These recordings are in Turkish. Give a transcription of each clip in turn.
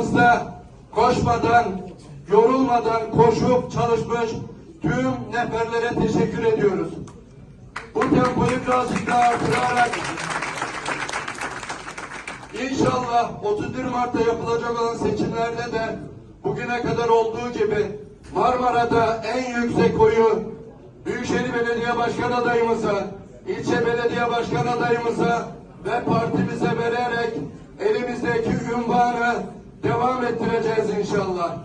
Teşkilatımızda koşmadan, yorulmadan koşup çalışmış tüm neferlere teşekkür ediyoruz. Bu tempoyu birazcık daha artırarak İnşallah 31 Mart'ta yapılacak olan seçimlerde de bugüne kadar olduğu gibi Marmara'da en yüksek oyu Büyükşehir Belediye Başkan adayımıza, ilçe belediye başkan adayımıza ve partimize vererek elimizdeki ünvanı devam ettireceğiz inşallah.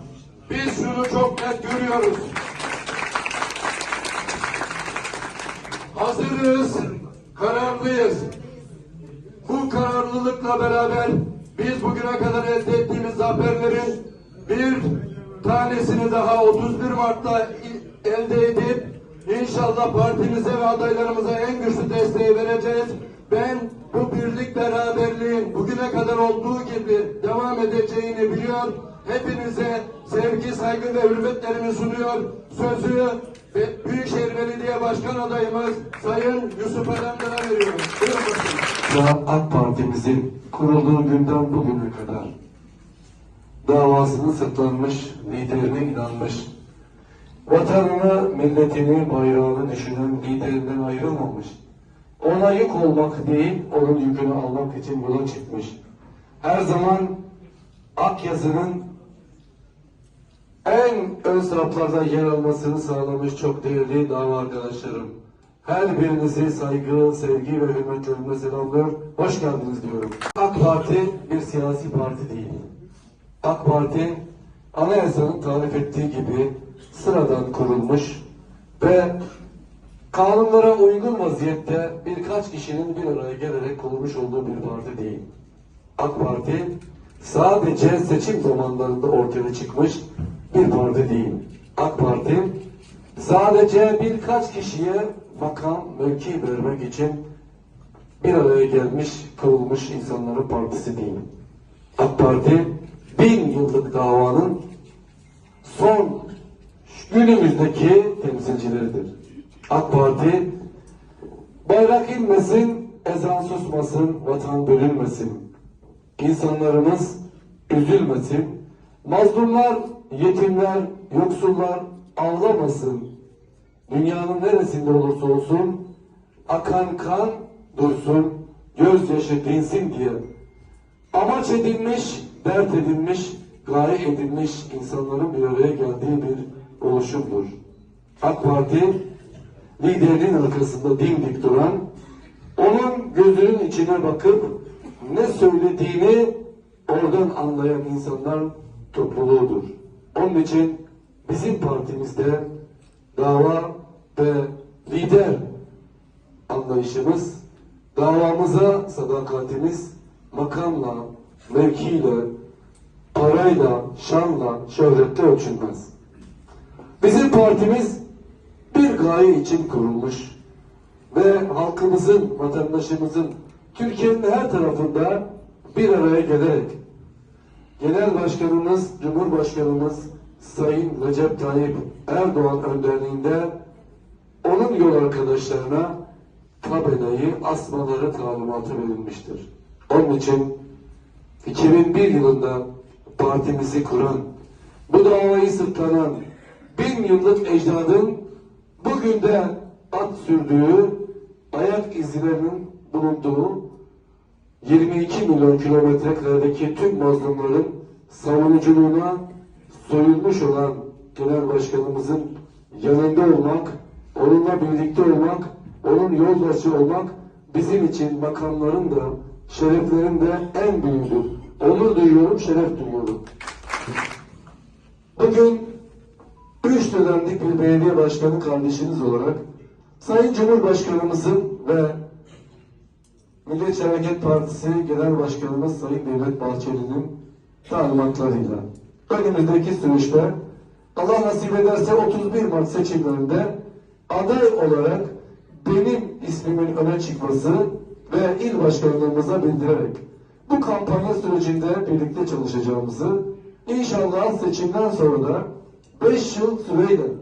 Biz şunu çok net görüyoruz. Hazırız, kararlıyız. Bu kararlılıkla beraber biz bugüne kadar elde ettiğimiz zaferlerin bir tanesini daha 31 Mart'ta elde edip inşallah partimize ve adaylarımıza en güçlü desteği vereceğiz. Ben bu birlik beraberliğin bugüne kadar olduğu gibi devam edeceğini biliyor. Hepinize sevgi, saygı ve hürmetlerimi sunuyor. Sözü Büyükşehir Belediye Başkan adayımız Sayın Yusuf Alemdar'a veriyorum. Buyurun başkanım. da AK Parti'mizin kurulduğu günden bugüne kadar davasını sırtlanmış, liderine inanmış, vatanını, milletini, bayrağını düşünen liderinden ayrılmamış, ona yük olmak değil, onun yükünü almak için yola çıkmış. Her zaman ak yazının en ön saflarda yer almasını sağlamış çok değerli dava arkadaşlarım. Her birinizi saygı, sevgi ve hürmetlerimle selamlıyor. Hoş geldiniz diyorum. AK Parti bir siyasi parti değil. AK Parti anayasanın tarif ettiği gibi sıradan kurulmuş ve kanunlara uygun vaziyette birkaç kişinin bir araya gelerek kurulmuş olduğu bir parti değil. AK Parti sadece seçim zamanlarında ortaya çıkmış bir parti değil. AK Parti sadece birkaç kişiye makam, mevki vermek için bir araya gelmiş, kurulmuş insanların partisi değil. AK Parti bin yıllık davanın son günümüzdeki temsilcileridir. AK Parti bayrak inmesin, ezan susmasın, vatan bölünmesin. İnsanlarımız üzülmesin. Mazlumlar, yetimler, yoksullar ağlamasın. Dünyanın neresinde olursa olsun akan kan dursun, gözyaşı dinsin diye amaç edilmiş, dert edilmiş, gaye edilmiş insanların bir araya geldiği bir oluşumdur. AK Parti liderinin arkasında dimdik duran, onun gözünün içine bakıp ne söylediğini oradan anlayan insanlar topluluğudur. Onun için bizim partimizde dava ve lider anlayışımız, davamıza sadakatimiz makamla, mevkiyle, parayla, şanla, şöhretle ölçülmez. Bizim partimiz gaye için kurulmuş ve halkımızın, vatandaşımızın Türkiye'nin her tarafında bir araya gelerek Genel Başkanımız, Cumhurbaşkanımız Sayın Recep Tayyip Erdoğan önderliğinde onun yol arkadaşlarına tabelayı asmaları talimatı verilmiştir. Onun için 2001 yılında partimizi kuran, bu davayı sırtlanan bin yıllık ecdadın bugün de at sürdüğü, ayak izlerinin bulunduğu 22 milyon kilometre karedeki tüm mazlumların savunuculuğuna soyulmuş olan genel başkanımızın yanında olmak, onunla birlikte olmak, onun yoldaşı olmak bizim için makamların da şereflerin de en büyüğüdür. Onur duyuyorum, şeref duyuyorum. Bugün bir belediye başkanı kardeşiniz olarak Sayın Cumhurbaşkanımızın ve Milliyetçi Hareket Partisi Genel Başkanımız Sayın Devlet Bahçeli'nin talimatlarıyla. Önümüzdeki süreçte Allah nasip ederse 31 Mart seçimlerinde aday olarak benim ismimin öne çıkması ve il başkanlığımıza bildirerek bu kampanya sürecinde birlikte çalışacağımızı inşallah seçimden sonra da 5 yıl süreyle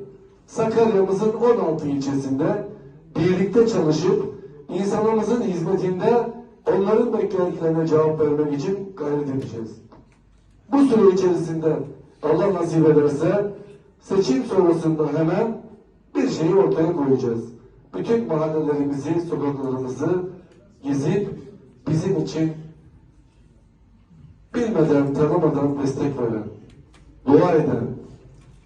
Sakarya'mızın 16 ilçesinde birlikte çalışıp insanımızın hizmetinde onların beklentilerine cevap vermek için gayret edeceğiz. Bu süre içerisinde Allah nasip ederse seçim sonrasında hemen bir şeyi ortaya koyacağız. Bütün mahallelerimizi, sokaklarımızı gezip bizim için bilmeden, tanımadan destek veren, dua eden,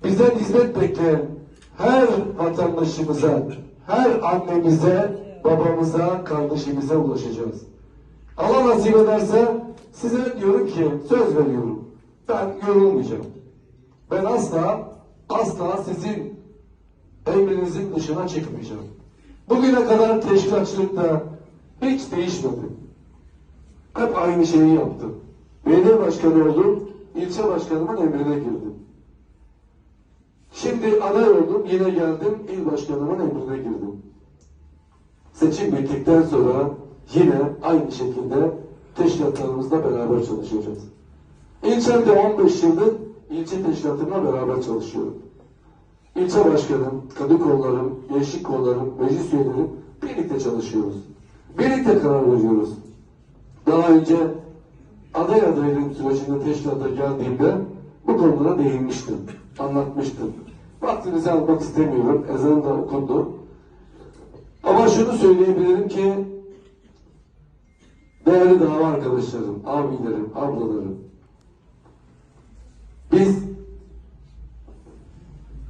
bizden hizmet bekleyen her vatandaşımıza, her annemize, babamıza, kardeşimize ulaşacağız. Allah nasip ederse size diyorum ki, söz veriyorum. Ben yorulmayacağım. Ben asla, asla sizin emrinizin dışına çıkmayacağım. Bugüne kadar teşkilatçılıkta hiç değişmedi. Hep aynı şeyi yaptım. Belediye başkanı oldum, ilçe başkanımın emrine girdim. Şimdi aday oldum, yine geldim, il başkanımın emrine girdim. Seçim bittikten sonra yine aynı şekilde teşkilatlarımızla beraber çalışacağız. İlçemde 15 yıldır ilçe teşkilatımla beraber çalışıyorum. İlçe başkanım, kadın kollarım, gençlik kollarım, meclis üyelerim birlikte çalışıyoruz. Birlikte karar veriyoruz. Daha önce aday adaylık sürecinde teşkilata geldiğimde bu konulara değinmiştim, anlatmıştım. Vaktinizi almak istemiyorum, ezan da okundu. Ama şunu söyleyebilirim ki, değerli dava arkadaşlarım, abilerim, ablalarım, biz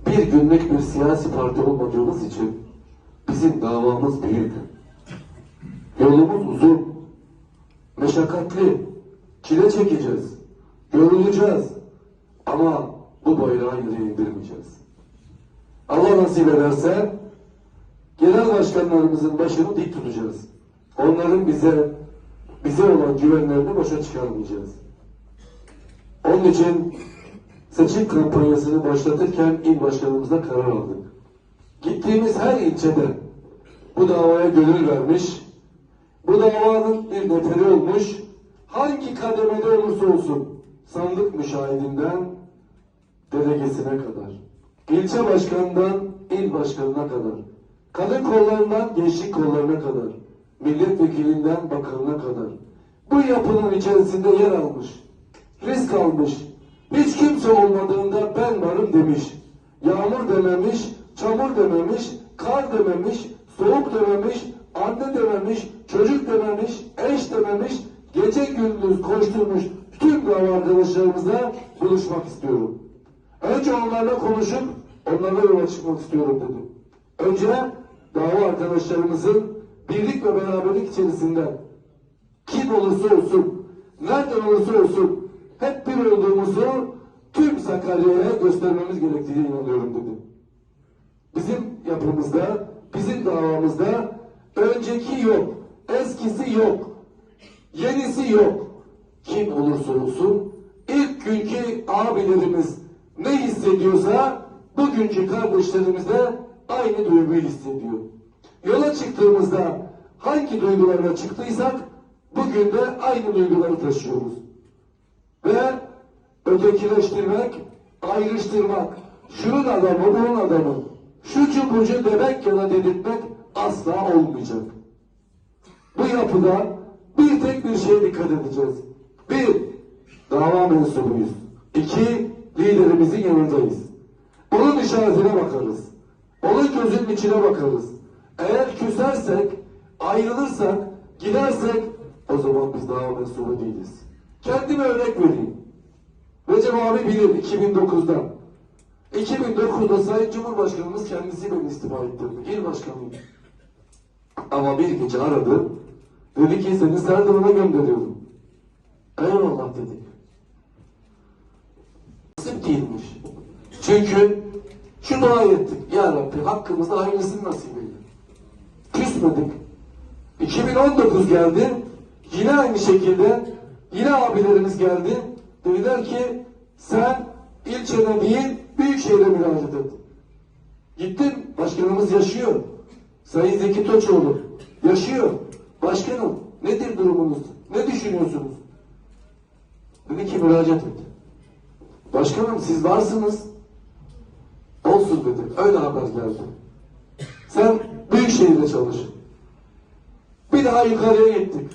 bir günlük bir siyasi parti olmadığımız için bizim davamız büyük. Yolumuz uzun, meşakkatli, çile çekeceğiz, yorulacağız ama bu bayrağı yere indirmeyeceğiz. Allah nasip ederse genel başkanlarımızın başını dik tutacağız. Onların bize bize olan güvenlerini boşa çıkarmayacağız. Onun için seçim kampanyasını başlatırken il başkanımızla karar aldık. Gittiğimiz her ilçede bu davaya gönül vermiş, bu davanın bir neferi olmuş, hangi kademede olursa olsun sandık müşahidinden delegesine kadar, ilçe başkanından il başkanına kadar, kadın kollarından gençlik kollarına kadar, milletvekilinden bakanına kadar bu yapının içerisinde yer almış, risk almış, hiç kimse olmadığında ben varım demiş. Yağmur dememiş, çamur dememiş, kar dememiş, soğuk dememiş, anne dememiş, çocuk dememiş, eş dememiş, gece gündüz koşturmuş tüm dava arkadaşlarımızla buluşmak istiyorum. Önce onlarla konuşup onlarla yola çıkmak istiyorum dedim. Önce dava arkadaşlarımızın birlik ve beraberlik içerisinde kim olursa olsun, nereden olursa olsun hep bir olduğumuzu tüm Sakarya'ya göstermemiz gerektiğine inanıyorum dedim. Bizim yapımızda, bizim davamızda önceki yok, eskisi yok, yenisi yok. Kim olursa olsun ilk günkü abilerimiz ne hissediyorsa bugünkü kardeşlerimiz de aynı duyguyu hissediyor. Yola çıktığımızda hangi duygularla çıktıysak bugün de aynı duyguları taşıyoruz. Ve ötekileştirmek, ayrıştırmak, şunun adamı, bunun adamı, şu çubucu demek ya da dedirtmek asla olmayacak. Bu yapıda bir tek bir şeye dikkat edeceğiz. Bir, dava mensubuyuz. İki, liderimizin yanındayız. Onun işaretine bakarız. Onun gözünün içine bakarız. Eğer küsersek, ayrılırsak, gidersek o zaman biz dava mensubu değiliz. Kendime örnek vereyim. Recep abi bilir 2009'da. 2009'da Sayın Cumhurbaşkanımız kendisi beni istifa ettirdi. İl başkanıyım. Ama bir gece aradı. Dedi ki seni Serdar'a gönderiyorum. Eyvallah dedik. Değilmiş. Çünkü şu dua ettik. Ya Rabbi hakkımızda hayırlısını nasip eyle. Küsmedik. 2019 geldi. Yine aynı şekilde yine abilerimiz geldi. Dediler ki sen ilçene değil büyükşehire müracaat et. Gittim. Başkanımız yaşıyor. Sayın Zeki Toçoğlu yaşıyor. Başkanım nedir durumunuz? Ne düşünüyorsunuz? Dedi ki müracaat et. Başkanım siz varsınız. Olsun dedi. Öyle haber geldi. Sen büyük şehirde çalış. Bir daha yukarıya gittik.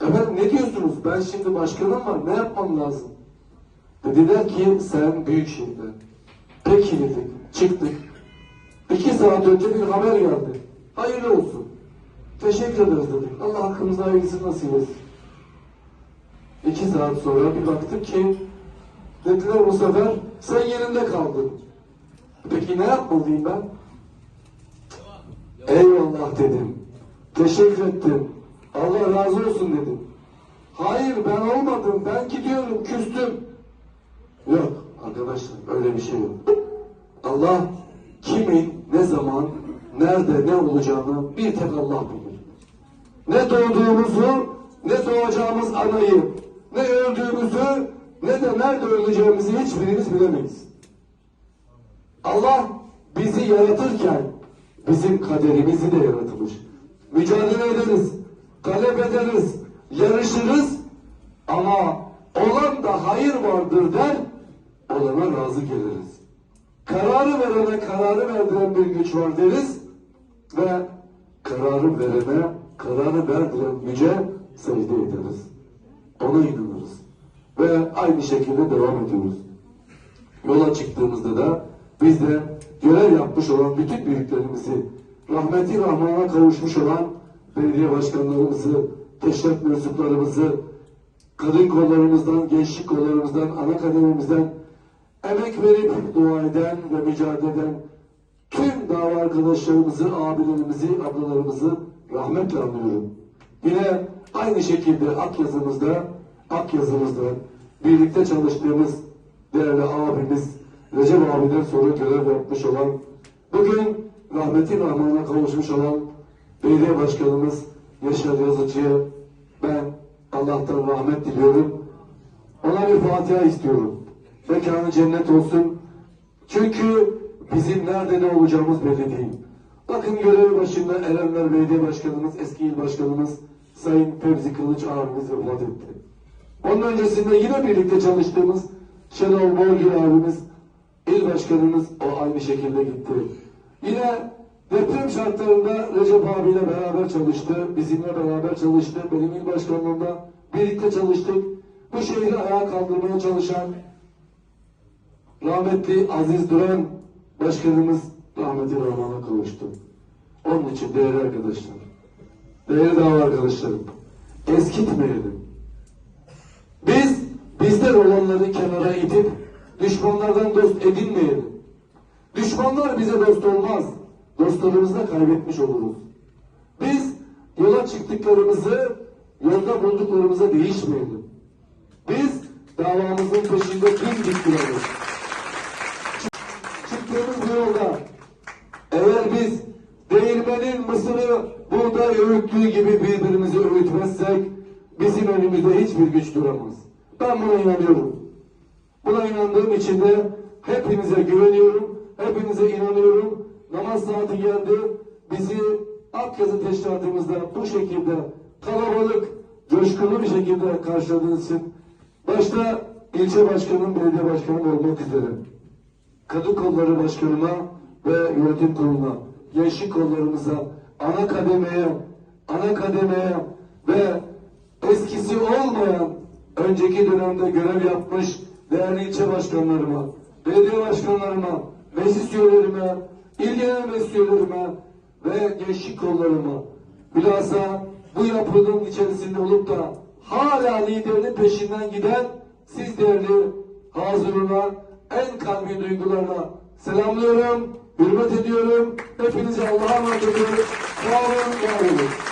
Efendim ne diyorsunuz? Ben şimdi başkanım var. Ne yapmam lazım? Dediler ki sen büyük şehirde. Peki dedik. Çıktık. İki saat önce bir haber geldi. Hayırlı olsun. Teşekkür ederiz dedik. Allah hakkımızda hayırlısı nasip etsin. İki saat sonra bir baktık ki dediler bu sefer sen yerinde kaldın. Peki ne yapmalıyım ben? Eyvallah dedim. Teşekkür ettim. Allah razı olsun dedim. Hayır ben olmadım. Ben gidiyorum. Küstüm. Yok arkadaşlar öyle bir şey yok. Allah kimin ne zaman nerede ne olacağını bir tek Allah bilir. Ne doğduğumuzu ne doğacağımız anayı ne öldüğümüzü ne de nerede öleceğimizi hiçbirimiz bilemeyiz. Allah bizi yaratırken bizim kaderimizi de yaratmış. Mücadele ederiz, talep ederiz, yarışırız ama olan da hayır vardır der, olana razı geliriz. Kararı verene kararı verdiren bir güç var deriz ve kararı verene kararı verdiren güce secde ederiz. Ona inanırız. Ve aynı şekilde devam ediyoruz. Yola çıktığımızda da biz de görev yapmış olan bütün büyüklerimizi, rahmeti rahmana kavuşmuş olan belediye başkanlarımızı, teşrif mensuplarımızı, kadın kollarımızdan, gençlik kollarımızdan, ana kademimizden emek verip dua eden ve mücadele eden tüm dava arkadaşlarımızı, abilerimizi, ablalarımızı rahmetle anıyorum. Yine aynı şekilde Akyazımızda, Akyazımızda birlikte çalıştığımız değerli abimiz Recep abiden sonra görev yapmış olan, bugün rahmeti rahmana kavuşmuş olan belediye başkanımız Yaşar Yazıcı'ya ben Allah'tan rahmet diliyorum. Ona bir Fatiha istiyorum. Mekanı cennet olsun. Çünkü bizim nerede ne olacağımız belli değil. Bakın görev başında Erenler Belediye Başkanımız, eski il başkanımız Sayın Fevzi Kılıç abimiz vefat etti. Onun öncesinde yine birlikte çalıştığımız Şenol Borgil abimiz, il başkanımız o aynı şekilde gitti. Yine deprem şartlarında Recep abiyle beraber çalıştı, bizimle beraber çalıştı, benim il başkanlığımda birlikte çalıştık. Bu şehri ayağa kaldırmaya çalışan rahmetli Aziz Duran başkanımız rahmeti rahmana kavuştu. Onun için değerli arkadaşlar, değerli dava arkadaşlarım, eskitmeyelim. Biz bizden olanları kenara itip düşmanlardan dost edinmeyelim. Düşmanlar bize dost olmaz. Dostlarımızı da kaybetmiş oluruz. Biz yola çıktıklarımızı yolda bulduklarımıza değişmeyelim. Biz davamızın peşinde dimdik duralım. Çıktığımız bu yolda eğer biz değirmenin mısırı buğday öğüttüğü gibi birbirimizi öğütmezsek bizim önümüzde hiçbir güç duramaz. Ben buna inanıyorum. Buna inandığım için de hepinize güveniyorum, hepinize inanıyorum. Namaz saati geldi. Bizi Akyazı teşkilatımızda bu şekilde kalabalık, coşkulu bir şekilde karşıladığınız için başta ilçe başkanım, belediye başkanım olmak üzere kadın kolları başkanıma ve yönetim kuruluna, gençlik kollarımıza, ana kademeye, ana kademeye ve eskisi olmayan önceki dönemde görev yapmış değerli ilçe başkanlarıma, belediye başkanlarıma, meclis üyelerime, il genel meclis üyelerime ve gençlik kollarıma bilhassa bu yapının içerisinde olup da hala liderinin peşinden giden siz değerli hazırına en kalbi duygularla selamlıyorum, hürmet ediyorum. Hepinize Allah'a emanet ediyorum. Sağ olun, var olun.